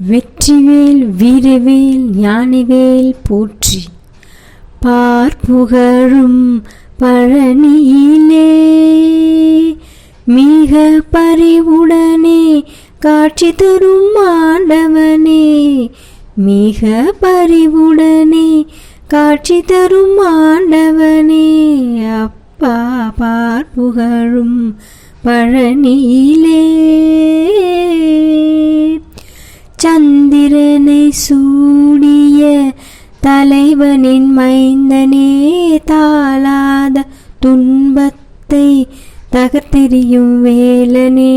வெற்றிவேல் வீரவேல் ஞானிவேல் போற்றி. பார்ப்புகழும் பழனியிலே மிக பறிவுடனே காட்சி தரும் ஆண்டவனே மிக பறிவுடனே காட்சி தரும் ஆண்டவனே. அப்பா பார்ப்புகழும் பழனியிலே. சந்திரனை சூடிய தலைவனின் மைந்தனே தாளாத துன்பத்தை தகர்த்தெறியும் வேலனே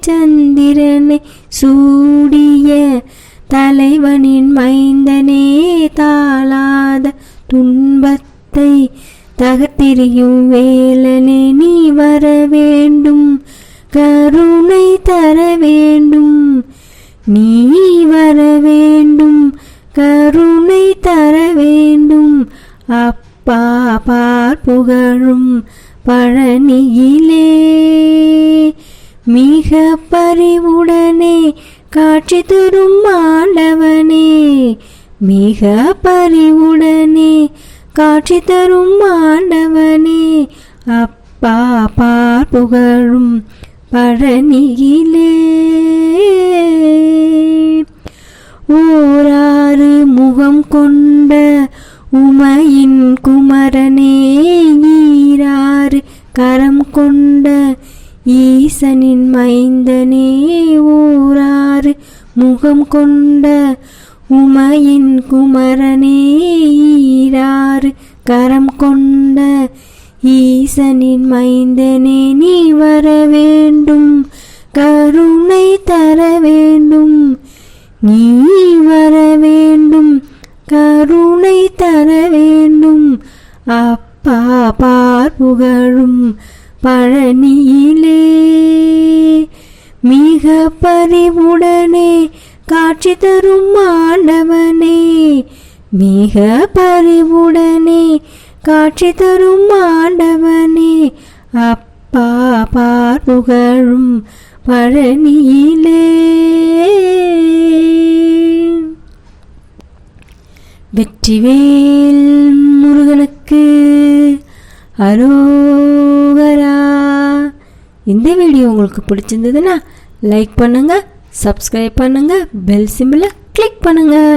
சந்திரனை சூடிய தலைவனின் மைந்தனே தாளாத துன்பத்தை தகர்த்தெறியும் வேலனே நீ வர வேண்டும். கருணை கருணை தர வேண்டும். அப்பா பார்ப்புகழும் பழனியிலே. மிக பறிவுடனே காட்சி தரும் ஆண்டவனே. மிக பறிவுடனே காட்சி தரும் ஆண்டவனே. அப்பா பார்ப்புகழும் பழனியிலே. உமையின் குமரனே ஈராறு கரம் கொண்ட ஈசனின் மைந்தனே ஓராறு முகம் கொண்ட உமையின் குமரனே ஈராறு கரம் கொண்ட ஈசனின் மைந்தனே நீ வர வேண்டும் கருணை தர வேண்டும் நீ வர வேண்டும். கருணை தர வேண்டும். அப்பா பார்ப்புகழும் பழனியிலே. மிக பரிவுடனே காட்சி தரும் மாண்டவனே மிக பரிவுடனே காட்சி தரும் மாண்டவனே அப்பா பார்ப்புகழும் பழனியிலே. வெற்றிவேல் முருகனுக்கு அரோகரா. இந்த வீடியோ உங்களுக்கு பிடிச்சிருந்ததுன்னா லைக் பண்ணுங்கள் சப்ஸ்கிரைப் பண்ணுங்கள் பெல் சிம்பிளை கிளிக் பண்ணுங்கள்